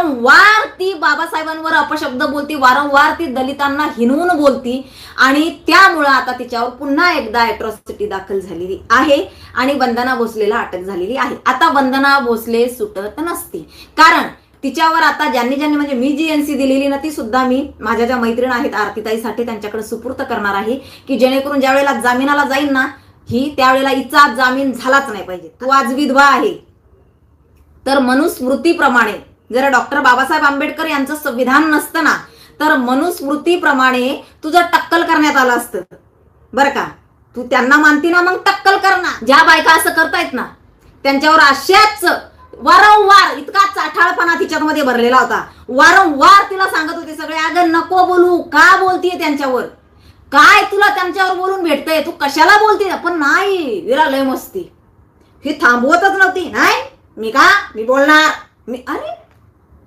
वारंवार ती बाबासाहेबांवर अपशब्द बोलती वारंवार ती दलितांना हिनवून बोलती आणि त्यामुळं आता तिच्यावर पुन्हा एकदा अॅट्रॉसिटी दाखल झालेली आहे आणि वंदना भोसलेला अटक झालेली आहे. आता वंदना भोसले सुटत नसती. कारण तिच्यावर आता ज्यांनी ज्यांनी म्हणजे मी जी एनसी दिलेली ना ती सुद्धा मी माझ्या ज्या मैत्रीण आहेत आरतीताईसाठी त्यांच्याकडे सुपूर्त करणार आहे की जेणेकरून ज्या वेळेला जामिनाला जाईल ना ही त्यावेळेला हिचा जामीन झालाच नाही पाहिजे. तू आज विधवा आहे. तर मनुस्मृतीप्रमाणे जर डॉक्टर बाबासाहेब आंबेडकर यांचं संविधान नसतं ना तर मनुस्मृतीप्रमाणे तुझं टक्कल करण्यात आलं असतं. बरं का? तू त्यांना मानती ना मग टक्कल कर ना. ज्या बायका असं करतायत ना त्यांच्यावर अशाच वारंवार इतका चाठाळपणा तिच्यामध्ये भरलेला होता. वारंवार तिला सांगत होते सगळे अगं नको बोलू. का बोलतीये त्यांच्यावर? काय तुला त्यांच्यावर बोलून भेटतंय? तू कशाला बोलते पण नाही विरा लय मस्ती. ही थांबवतच नव्हती. नाही मी का? मी बोलणार. मी अरे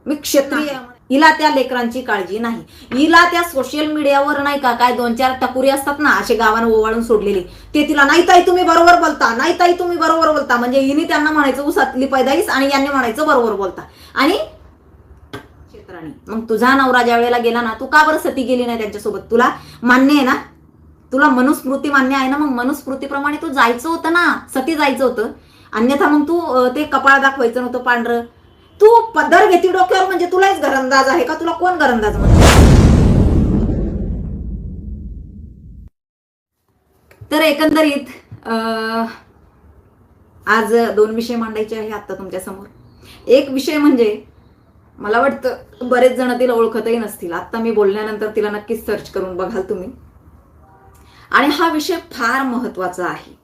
मी क्षत्रिय. आहे. हिला त्या लेकरांची काळजी नाही. हिला त्या सोशल मीडियावर नाही का काय दोन चार टकुरी असतात ना असे गावानं ओवाळून सोडलेली. ते तिला नाही ताई तुम्ही बरोबर बोलता. नाही ताई तुम्ही बरोबर बोलता. म्हणजे हिने त्यांना म्हणायचं उसातली पैदाईस. आणि यांनी म्हणायचं बरोबर बोलता. आणि क्षेत्राने. मग तुझा नवरा ज्या वेळेला गेला ना तू का बरं सती गेली नाही त्यांच्यासोबत? तुला मान्य आहे ना? तुला मनुस्मृती मान्य आहे ना? मग मनुस्मृतीप्रमाणे तू जायचं होतं ना. सती जायचं होतं. अन्यथा मग तू अं, ते कपाळ दाखवायचं नव्हतं पांढरं. तू पदर घेती डोक्यावर म्हणजे तुलाच घरंदाज आहे का? तुला कोण घरंदाज म्हणतो? तर एकंदरीत आज दोन विषय मांडायचे आहे आता तुमच्यासमोर. एक विषय म्हणजे मला वाटतं बरेच जण तिला ओळखतही नसतील. आता मी बोलल्यानंतर तिला नक्कीच सर्च करून बघाल तुम्ही. आणि हा विषय फार महत्त्वाचा आहे.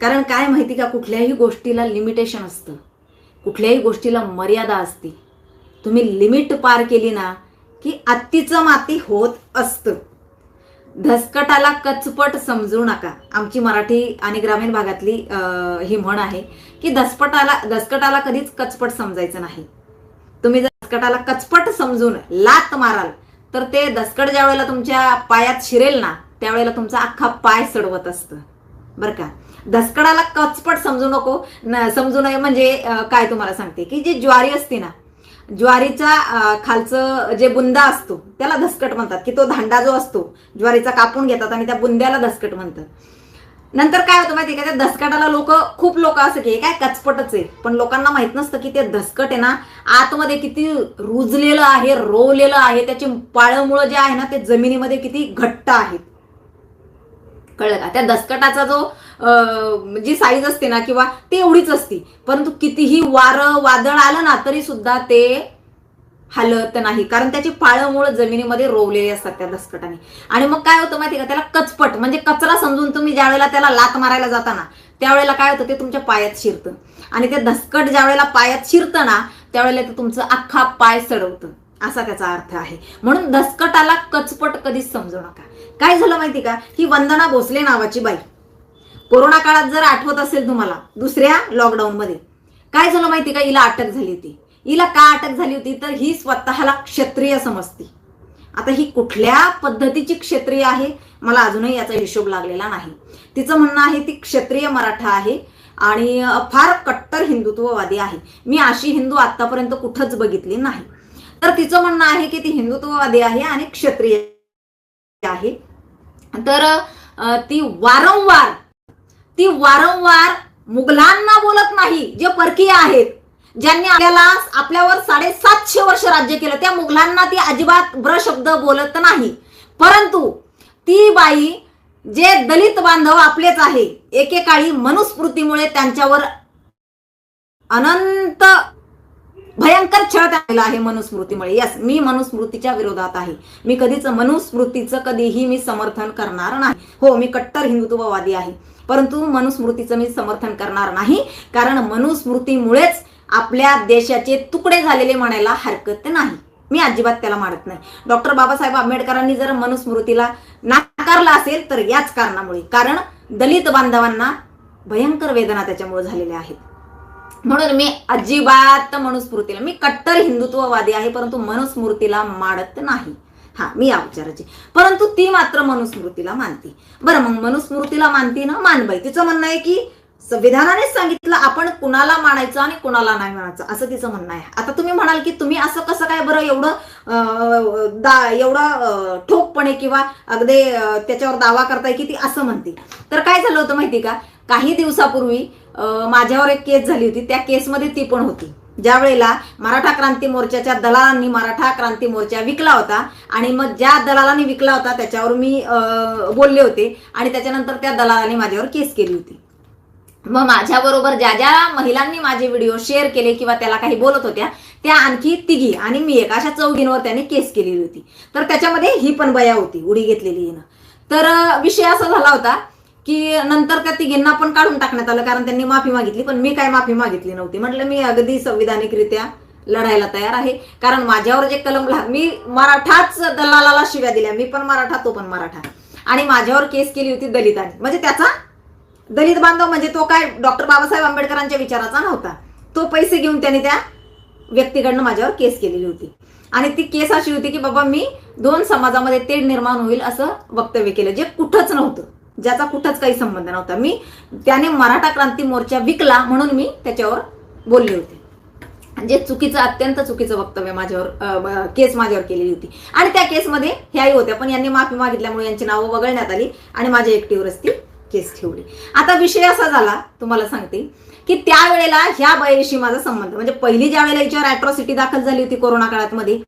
कारण काय माहिती का कुठल्याही गोष्टीला लिमिटेशन असतं. कुठल्याही गोष्टीला मर्यादा असते. तुम्ही लिमिट पार केली ना की अत्तीचं माती होत असतं. धसकटाला कचपट समजू नका. आमची मराठी आणि ग्रामीण भागातली ही म्हण आहे की दसपटाला दसकटाला कधीच कचपट समजायचं नाही. तुम्ही जर दसकटाला कचपट समजून लात माराल तर ते दसकट ज्या वेळेला तुमच्या पायात शिरेल ना त्यावेळेला तुमचा अख्खा पाय सडवत असतं. बरं का? धसकडाला कचपट समजू नको. समजू नये म्हणजे काय तुम्हाला सांगते की जी ज्वारी असते ना ज्वारीचा खालचं जे बुंदा असतो त्याला धसकट म्हणतात की तो धांडा जो असतो ज्वारीचा कापून घेतात आणि त्या बुंद्याला धसकट म्हणतात. नंतर काय होतं माहिती का त्या धसकटाला लोक खूप लोक असं की काय कचपटच आहे. पण लोकांना माहीत नसतं की ते धसकट आहे ना आतमध्ये किती रुजलेलं आहे रोवलेलं आहे त्याची पाळमुळं जे आहे ना ते जमिनीमध्ये किती घट्ट आहेत. कळलं का? त्या दसकटाचा जो जी साईज असते ना किंवा ते एवढीच असती. परंतु कितीही वारं वादळ आलं ना तरी सुद्धा ते हलत नाही. कारण त्याची पाळमुळं जमिनीमध्ये रोवलेली असतात त्या दसकटाने. आणि मग काय होतं माहिती का? त्याला कचपट म्हणजे कचरा समजून तुम्ही ज्या वेळेला त्याला लात मारायला जाता ना त्यावेळेला काय होतं? ते तुमच्या पायात शिरतं. आणि ते दसकट ज्या वेळेला पायात शिरतं ना त्यावेळेला ते तुमचं अख्खा पाय सडवतं. असा त्याचा अर्थ आहे. म्हणून दसकटाला कचपट कधीच समजू नका. काय झालं माहिती का? ही वंदना भोसले नावाची बाई. कोरोना काळात जर आठवत असेल तुम्हाला दुसऱ्या लॉकडाऊनमध्ये काय झालं माहिती का? हिला अटक झाली होती. हिला का अटक झाली होती? तर ही स्वतःला क्षत्रिय समजती. आता ही कुठल्या पद्धतीची क्षत्रिय आहे? मला अजूनही याचा हिशोब लागलेला नाही. तिचं म्हणणं आहे ती क्षत्रिय मराठा आहे आणि फार कट्टर हिंदुत्ववादी आहे. मी अशी हिंदू आतापर्यंत कुठंच बघितली नाही. तर तिचं म्हणणं आहे की ती हिंदुत्ववादी आहे आणि क्षत्रिय आहे. तर ती वारंवार ती वारंवार मुघलांना बोलत नाही जे परकीय आहेत. ज्यांनी आपल्याला आपल्यावर साडेसातशे वर्ष राज्य केलं त्या मुघलांना ती अजिबात ब्रशब्द बोलत नाही. परंतु ती बाई जे दलित बांधव आपलेच आहे एकेकाळी मनुस्मृतीमुळे त्यांच्यावर अनंत भयंकर छळ आलेला आहे मनुस्मृतीमुळे. यस मी मनुस्मृतीच्या विरोधात आहे. मी कधीच मनुस्मृतीचं कधीही मी समर्थन करणार नाही. हो मी कट्टर हिंदुत्ववादी आहे. परंतु मनुस्मृतीचं मी समर्थन करणार नाही. कारण मनुस्मृतीमुळेच आपल्या देशाचे तुकडे झालेले म्हणायला हरकत नाही. मी अजिबात त्याला मानत नाही. डॉक्टर बाबासाहेब आंबेडकरांनी जर मनुस्मृतीला नाकारला असेल तर याच कारणामुळे. कारण दलित बांधवांना भयंकर वेदना त्याच्यामुळे झालेल्या आहेत. म्हणून मी अजिबात मनुस्मृतीला मी कट्टर हिंदुत्ववादी आहे परंतु मनुस्मृतीला मानत नाही. हा मी या विचाराची. परंतु ती मात्र मनुस्मृतीला मानते. बरं मग मनुस्मृतीला मानते ना? मानबाई तिचं म्हणणं आहे की संविधानानेच सांगितलं आपण कुणाला मानायचं आणि कुणाला नाही मानायचं असं तिचं म्हणणं आहे. आता तुम्ही म्हणाल की तुम्ही असं कसं काय बरं एवढं दा एवढं ठोकपणे किंवा अगदी त्याच्यावर दावा करताय की ती असं म्हणते. तर काय झालं होतं माहिती का? काही दिवसापूर्वी माझ्यावर एक केस झाली होती त्या केसमध्ये ती पण होती. ज्या वेळेला मराठा क्रांती मोर्चाच्या दलालांनी मराठा क्रांती मोर्चा विकला होता आणि मग ज्या दलालांनी विकला होता त्याच्यावर मी अं, बोलले होते आणि त्याच्यानंतर त्या दलालांनी माझ्यावर केस केली होती. मग माझ्याबरोबर ज्या ज्या महिलांनी माझे व्हिडिओ शेअर केले किंवा त्याला काही बोलत होत्या त्या आणखी तिघी आणि मी एक अशा चौघींवर त्यांनी केस केलेली होती. तर त्याच्यामध्ये ही पण बया होती उडी घेतलेली हिनं. तर विषय असा झाला होता की नंतर त्या तिघींना पण काढून टाकण्यात आलं कारण त्यांनी माफी मागितली पण मी काय माफी मागितली नव्हती. म्हटलं मी अगदी संविधानिकरित्या लढायला तयार आहे कारण माझ्यावर जे कलम ला- मी मराठाच दलालाला शिव्या दिल्या मी पण मराठा तो पण मराठा. आणि माझ्यावर केस केली होती दलितांनी. म्हणजे त्याचा दलित बांधव म्हणजे तो काय डॉक्टर बाबासाहेब आंबेडकरांच्या विचाराचा नव्हता. तो पैसे घेऊन त्यांनी त्या व्यक्तीकडनं माझ्यावर केस केलेली होती. आणि ती केस अशी होती की बाबा मी दोन समाजामध्ये तेढ निर्माण होईल असं वक्तव्य केलं जे कुठंच नव्हतं. ज्याचा कुठंच काही संबंध नव्हता. मी त्याने मराठा क्रांती मोर्चा विकला म्हणून मी त्याच्यावर बोलले होते. जे चुकीचं अत्यंत चुकीचं वक्तव्य माझ्यावर केस माझ्यावर केलेली होती. आणि त्या केसमध्ये ह्याही होत्या पण यांनी माफी मागितल्यामुळे यांची नावं वगळण्यात आली आणि माझ्या एकटीवरच ती केस ठेवली. आता विषय असा झाला तुम्हाला सांगते की त्यावेळेला ह्या बाईशी माझा संबंध म्हणजे पहिली ज्या वेळेला हिच्यावर अॅट्रॉसिटी दाखल झाली होती कोरोना काळात मध्ये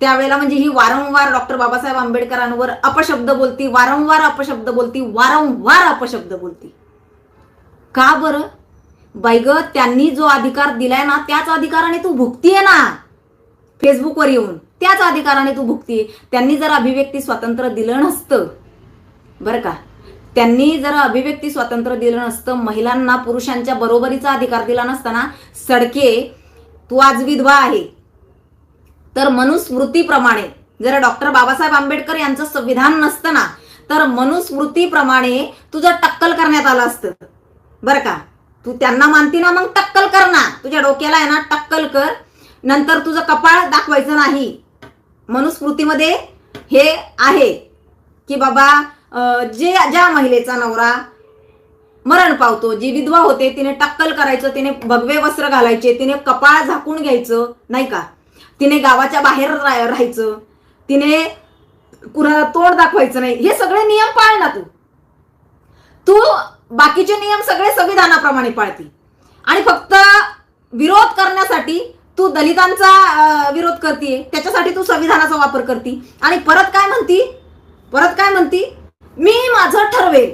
त्यावेळेला म्हणजे ही वारंवार डॉक्टर बाबासाहेब आंबेडकरांवर अपशब्द बोलती वारंवार अपशब्द बोलती वारंवार अपशब्द बोलती. का बरं? बाई त्यांनी जो अधिकार दिलाय ना त्याच अधिकाराने तू भुगतीये ना. फेसबुकवर येऊन त्याच अधिकाराने तू भुगतीये त्यांनी जर अभिव्यक्ती स्वातंत्र्य दिलं नसतं बरं का? त्यांनी जर अभिव्यक्ती स्वातंत्र्य दिलं नसतं महिलांना पुरुषांच्या बरोबरीचा अधिकार दिला नसताना सडके तू आज विधवा आहे. तर मनुस्मृतीप्रमाणे जर डॉक्टर बाबासाहेब आंबेडकर यांचं संविधान नसतं ना तर मनुस्मृतीप्रमाणे तुझं टक्कल करण्यात आलं असतं. बरं का? तू त्यांना मानती ना मग टक्कल कर ना. तुझ्या डोक्याला आहे ना टक्कल कर. नंतर तुझं कपाळ दाखवायचं नाही. मनुस्मृतीमध्ये हे आहे की बाबा जे ज्या महिलेचा नवरा मरण पावतो जी विधवा होते तिने टक्कल करायचं तिने भगवे वस्त्र घालायचे तिने कपाळ झाकून घ्यायचं नाही का? तिने गावाच्या बाहेर राहायचं. तिने कुणाला तोंड दाखवायचं नाही. हे सगळे नियम पाळ ना तू. तू बाकीचे नियम सगळे संविधानाप्रमाणे पाळती. आणि फक्त विरोध करण्यासाठी तू दलितांचा विरोध करते त्याच्यासाठी तू संविधानाचा वापर करती. आणि परत काय म्हणती? परत काय म्हणती? मी माझं ठरवेल.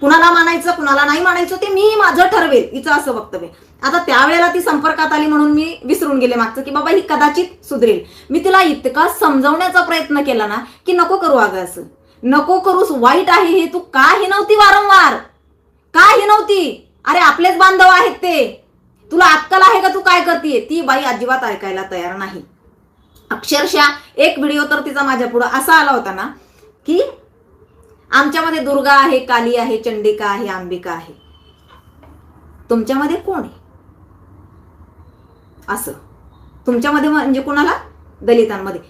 कुणाला मानायचं कुणाला नाही मानायचं ते मी माझं ठरवेल. हिचं असं वक्तव्य आता त्यावेळेला ती संपर्कात आली म्हणून मी विसरून गेले मागचं की बाबा ही कदाचित सुधरेल. मी तिला इतका समजवण्याचा प्रयत्न केला ना की नको करू अगं असं. नको करूस वाईट आहे हे तू का ही नव्हती वारंवार. का ही नव्हती. अरे आपलेच बांधव आहेत ते. तुला अक्कल आहे का तू काय करतीये? ती बाई अजिबात ऐकायला तयार नाही. अक्षरशः एक व्हिडिओ तर तिचा माझ्या पुढं असा आला होता ना की आमच्यामध्ये दुर्गा आहे काली आहे चंडिका आहे अंबिका आहे. तुमच्यामध्ये कोण आहे? असं. तुमच्यामध्ये म्हणजे कोणाला? दलितांमध्ये.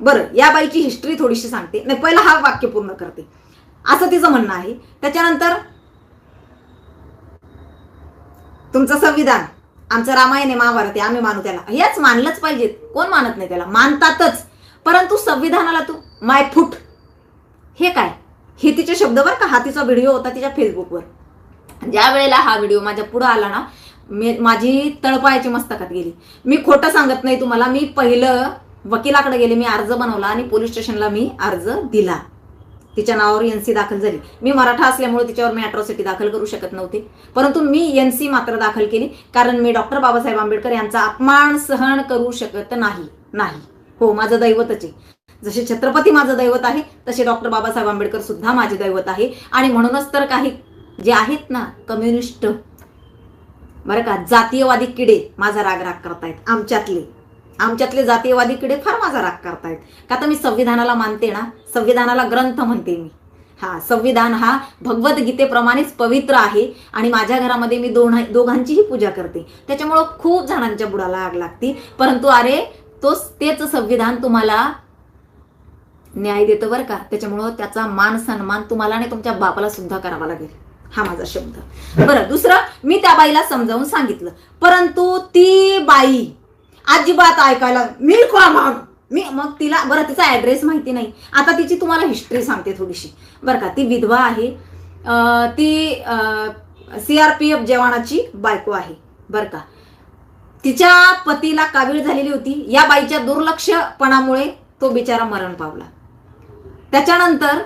बरं या बाईची हिस्ट्री थोडीशी सांगते. नाही पहिला हा वाक्य पूर्ण करते. असं तिचं म्हणणं आहे. त्याच्यानंतर तुमचं संविधान. आमचं रामायण आहे महाभारत आहे आम्ही मानू त्याला. हेच मानलंच पाहिजे कोण मानत नाही त्याला? मानतातच. परंतु संविधानाला तू माय फूट. हे काय? हे तिचे शब्द बरं का? हा तिचा व्हिडिओ होता तिच्या फेसबुकवर ज्या वेळेला हा व्हिडिओ माझ्या पुढं आला ना मी माझी तळपायाची मस्तकात गेली. मी खोटं सांगत नाही तुम्हाला मी पहिलं वकिलाकडे गेले मी अर्ज बनवला आणि पोलीस स्टेशनला मी अर्ज दिला. तिच्या नावावर एनसी दाखल झाली. मी मराठा असल्यामुळे तिच्यावर मी अट्रॉसिटी दाखल करू शकत नव्हते. परंतु मी एनसी मात्र दाखल केली कारण मी डॉक्टर बाबासाहेब आंबेडकर यांचा अपमान सहन करू शकत नाही. नाही. हो माझं दैवतच आहे. जसे छत्रपती माझं दैवत आहे तसे डॉक्टर बाबासाहेब आंबेडकर सुद्धा माझे दैवत आहे. आणि म्हणूनच तर काही जे आहेत ना कम्युनिस्ट बरं का? जातीयवादी किडे माझा राग राग करतायत. आमच्यातले. आमच्यातले जातीयवादी किडे फार माझा राग करतायत. का तर मी संविधानाला मानते ना? संविधानाला ग्रंथ म्हणते मी. हा संविधान हा भगवद्गीतेप्रमाणेच पवित्र आहे आणि माझ्या घरामध्ये मी दोन दोघांचीही पूजा करते. त्याच्यामुळं खूप जणांच्या बुडाला आग लागते. परंतु अरे तोच तेच संविधान तुम्हाला न्याय देतं बरं का? त्याच्यामुळं त्याचा मान सन्मान तुम्हाला आणि तुमच्या बापाला सुद्धा करावा लागेल. हा माझा शब्द. बरं दुसरं मी त्या बाईला समजावून सांगितलं. परंतु ती बाई अजिबात ऐकायला मी का मग मी मग तिला बरं तिचा ॲड्रेस माहिती नाही. आता तिची तुम्हाला हिस्ट्री सांगते थोडीशी. बरं का ती विधवा आहे. ती सी आर पी एफ जवानाची बायको आहे. बरं का. तिच्या पतीला कावीळ झालेली होती. या बाईच्या दुर्लक्षपणामुळे तो बिचारा मरण पावला. त्याच्यानंतर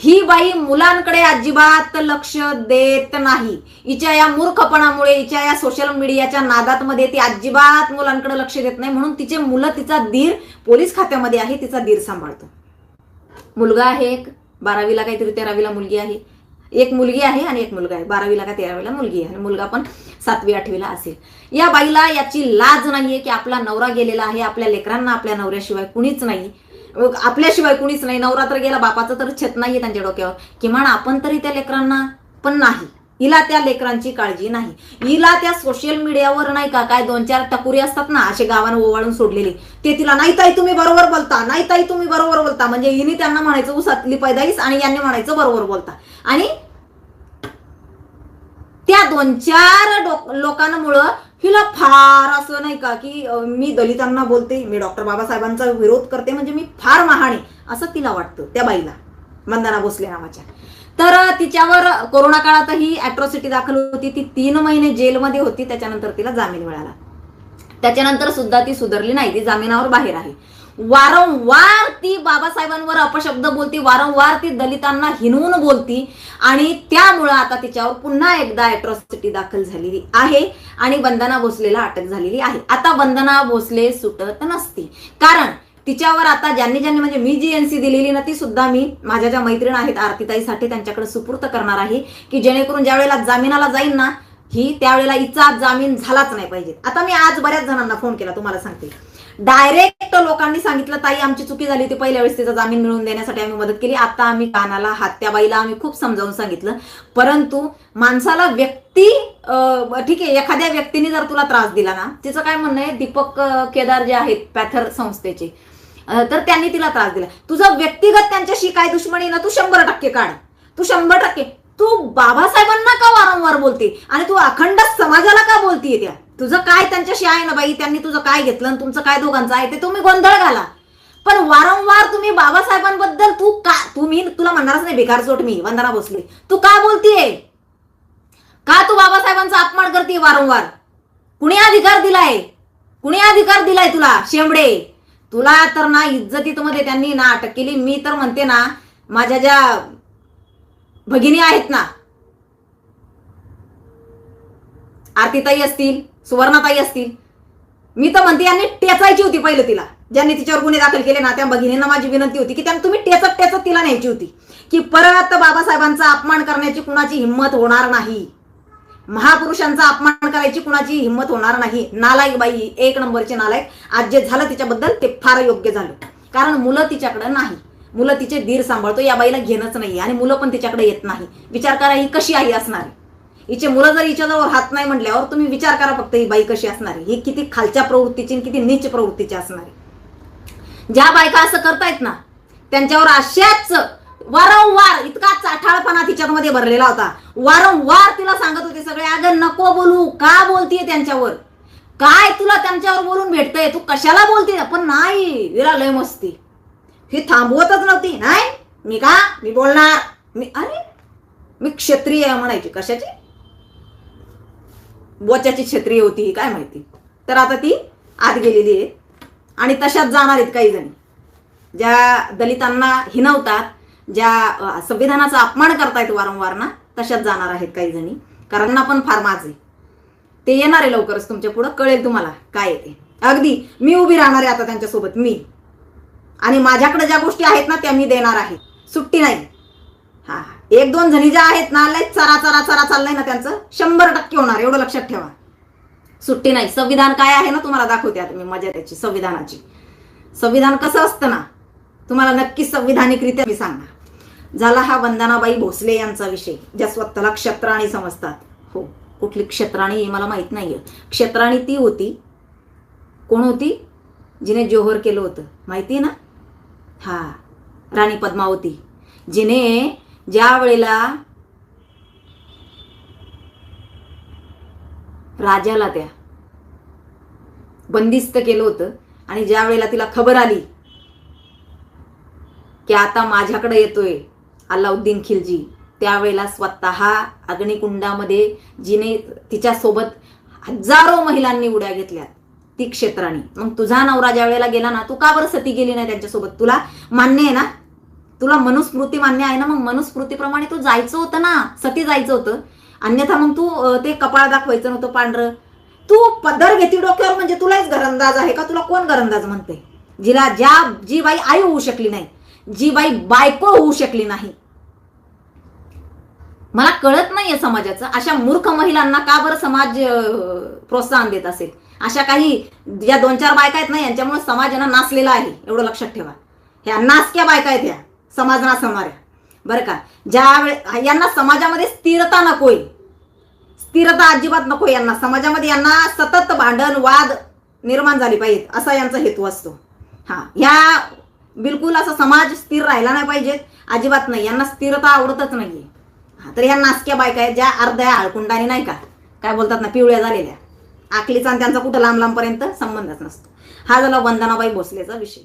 ही बाई मुलांकडे अजिबात लक्ष देत नाही. हिच्या या मूर्खपणामुळे हिच्या या सोशल मीडियाच्या नादात मध्ये ती अजिबात मुलांकडे लक्ष देत नाही. म्हणून तिचे मुलं तिचा दीर पोलीस खात्यामध्ये आहे तिचा दीर सांभाळतो. मुलगा आहे एक बारावीला काहीतरी तेरावीला मुलगी आहे. एक मुलगी आहे आणि एक मुलगा आहे. बारावीला का तेरावीला मुलगी आहे. आणि मुलगा पण सातवी आठवीला असेल. या बाईला याची लाज नाहीये की आपला नवरा गेलेला आहे आपल्या लेकरांना आपल्या नवऱ्याशिवाय कुणीच नाही. आपल्याशिवाय कुणीच नाही. नवरात्र गेला बापाचं तर छत नाहीये त्यांच्या डोक्यावर. किमान आपण तरी त्या लेकरांना पण नाही. हिला त्या लेकरांची काळजी नाही. हिला त्या सोशल मीडियावर नाही का काय दोन चार टकुरी असतात ना असे गावानं ओवाळून सोडलेले. ते तिला नाही ताई तुम्ही बरोबर बोलता. नाही ताई तुम्ही बरोबर बोलता. म्हणजे हिने त्यांना म्हणायचं उसातली पैदाईस. आणि यांनी म्हणायचं बरोबर बोलता. आणि त्या दोन चार लोकांमुळं हिला फार असं नाही का की मी दलितांना बोलते मी डॉक्टर बाबासाहेबांचा विरोध करते म्हणजे मी फार महाणे असं तिला वाटतं त्या बाईला वंदना भोसले नावाच्या. तर तिच्यावर कोरोना काळातही अॅट्रॉसिटी दाखल होती ती तीन महिने जेलमध्ये होती त्याच्यानंतर तिला जामीन मिळाला. त्याच्यानंतर सुद्धा ती सुधारली नाही ती जामिनावर बाहेर आहे. वारंवार ती बाबासाहेबांवर अपशब्द बोलती वारंवार ती दलितांना हिनवून बोलती आणि त्यामुळं आता तिच्यावर पुन्हा एकदा अॅट्रॉसिटी दाखल झालेली आहे आणि वंदना भोसलेला अटक झालेली आहे. आता वंदना भोसले सुटत नसती. कारण तिच्यावर आता ज्यांनी ज्यांनी म्हणजे मी जी एनसी दिलेली ना ती सुद्धा मी माझ्या ज्या मैत्रीण आहेत आरतीताईसाठी त्यांच्याकडे सुपूर्त करणार आहे की जेणेकरून ज्या वेळेला जामिनाला जाईन ना ही त्यावेळेला हिचा जामीन झालाच नाही पाहिजे. आता मी आज बऱ्याच जणांना फोन केला तुम्हाला सांगते. डायरेक्ट लोकांनी सांगितलं ताई आमची चुकी झाली होती पहिल्या वेळेस तिचा जामीन मिळवून देण्यासाठी आम्ही मदत केली. आता आम्ही कानाला हात. त्या बाईला आम्ही खूप समजावून सांगितलं. परंतु माणसाला व्यक्ती अं, ठीक आहे एखाद्या व्यक्तीने जर तुला त्रास दिला ना तिचं काय म्हणणं आहे? दीपक केदार जे आहेत पॅथर संस्थेचे तर त्यांनी तिला त्रास दिला. तुझं व्यक्तिगत त्यांच्याशी काय दुश्मनी ना तू शंभर टक्के काढ. तू शंभर टक्के. तू बाबासाहेबांना का वारंवार बोलते? आणि तू अखंड समाजाला का बोलतीये त्या? तुझं काय त्यांच्याशी आहे ना बाई? त्यांनी तुझं काय घेतलं आणि तुमचं काय दोघांचं आहे ते तुम्ही गोंधळ घाला. पण वारंवार तुम्ही बाबासाहेबांबद्दल तू का तू मी तुला म्हणणारच नाही बेकार चोट मी वंदना भोसले. तू का बोलतीये? का तू बाबासाहेबांचा अपमान करते वारंवार? कुणी अधिकार दिलाय? कुणी अधिकार दिलाय तुला शेंबडे? तुला तर ना इज्जतीत मध्ये त्यांनी ना अटक केली. मी तर म्हणते ना माझ्या ज्या भगिनी आहेत ना आरतीताई असतील सुवर्णाताई असतील. मी तर म्हणते यांनी टेचायची होती पहिलं तिला. ज्यांनी तिच्यावर गुन्हे दाखल केले ना त्या भगिनींना माझी विनंती होती की त्यांना तुम्ही टेचत टेचत तिला न्यायची होती. की परत बाबासाहेबांचा अपमान करण्याची कुणाची हिंमत होणार नाही. महापुरुषांचा अपमान करायची कुणाची हिंमत होणार नाही. नालायक बाई एक नंबरचे नालायक आज जे झालं तिच्याबद्दल ते फार योग्य झालं. कारण मुलं तिच्याकडे नाही. मुलं तिचे धीर सांभाळतो या बाईला घेणंच नाही. आणि मुलं पण तिच्याकडे येत नाही. विचार करा ही कशी आई असणार? आहे हिचे मुलं जर हिच्याजवळ हात नाही म्हटल्यावर तुम्ही विचार करा फक्त ही बाई कशी असणार. ही किती खालच्या प्रवृत्तीची किती नीच प्रवृत्तीची असणार. ज्या बायका असं करतायत ना त्यांच्यावर अशाच वारंवार इतका चाठाळपणा तिच्यामध्ये भरलेला होता. वारंवार तिला सांगत होते सगळे अगं नको बोलू. का बोलतीये त्यांच्यावर? काय तुला त्यांच्यावर बोलून भेटतंय? तू कशाला बोलते पण नाही विरा लय मस्ती. ही थांबवतच नव्हती. नाही मी का? मी बोलणार. मी अरे मी क्षत्रिय म्हणायची. कशाची? बोच्याची क्षत्रिय होती ही काय माहिती? तर आता ती आत गेलेली आहे. आणि तशाच जाणार आहेत काही जणी. ज्या दलितांना हिनवतात ज्या संविधानाचा अपमान करतायत वारंवार ना तशाच जाणार आहेत काही जणी. कारण ना पण फार माझे ते येणार आहे लवकरच तुमच्या पुढं कळेल तुम्हाला काय येते अगदी मी उभी राहणार आहे आता त्यांच्यासोबत मी. आणि माझ्याकडे ज्या गोष्टी आहेत ना त्या मी देणार आहे. सुट्टी नाही. हा एक दोन जणी ज्या आहेत ना लय चरा चरा चरा चाललंय ना त्यांचं. शंभर टक्के होणार एवढं लक्षात ठेवा. सुट्टी नाही. संविधान काय आहे ना तुम्हाला दाखवते आता मी मजा त्याची संविधानाची. संविधान कसं असतं ना तुम्हाला नक्की संविधानिकरित्या मी सांगणार. झाला हा वंदनाबाई भोसले यांचा विषय ज्या स्वतःला क्षेत्राणी समजतात. हो कुठली क्षेत्राणी हे मला माहीत नाहीये. क्षेत्राणी ती होती. कोण होती? जिने जोहर केलं होतं. माहिती ना? हा राणी पद्मावती. जिने ज्या वेळेला राजाला त्या बंदिस्त केलं होतं आणि ज्या वेळेला तिला खबर आली की आता माझ्याकडे येतोय अल्लाउद्दीन खिलजी त्यावेळेला स्वतः अग्निकुंडामध्ये जिने तिच्यासोबत हजारो महिलांनी उड्या घेतल्या ती क्षेत्राने. मग तुझा नवरा ज्या वेळेला गेला ना तू का बरं सती गेली नाही त्यांच्यासोबत? तुला मान्य आहे ना? तुला मनुस्मृती मान्य आहे ना मग मनुस्मृतीप्रमाणे तू जायचं होतं ना सती जायचं होतं. अन्यथा मग तू ते कपाळ दाखवायचं नव्हतं पांढरं. तू पदर घेती डोक्यावर म्हणजे तुलाच घरंदाज आहे का? तुला कोण घरंदाज म्हणते? जिला ज्या जी बाई आई होऊ शकली नाही जी बाई बायको होऊ शकली नाही. मला कळत नाहीये समाजाचं. अशा मूर्ख महिलांना का बरं समाज प्रोत्साहन देत असेल? अशा काही ज्या दोन चार बायका आहेत ना यांच्यामुळे समाज यांना नाचलेला आहे. एवढं लक्षात ठेवा. ह्या नाचक्या बायका आहेत ह्या. समाज नाचवणाऱ्या बरं का? ज्यावेळे यांना समाजामध्ये स्थिरता नकोय स्थिरता अजिबात नको यांना. समाजामध्ये यांना सतत भांडण वाद निर्माण झाले पाहिजेत असा यांचा हेतू असतो. हा ह्या बिलकुल असा समाज स्थिर राहिला नाही पाहिजे. अजिबात नाही. यांना स्थिरता आवडतच नाहीये. हा तर ह्या नासक्या बायका आहेत ज्या अर्ध्या आळकुंडाने नाही का? काय बोलतात ना पिवळ्या झालेल्या. आकलीचा आणि त्यांचा कुठं लांब लांबपर्यंत संबंधच नसतो. हा झाला वंदनाबाई भोसलेचा विषय.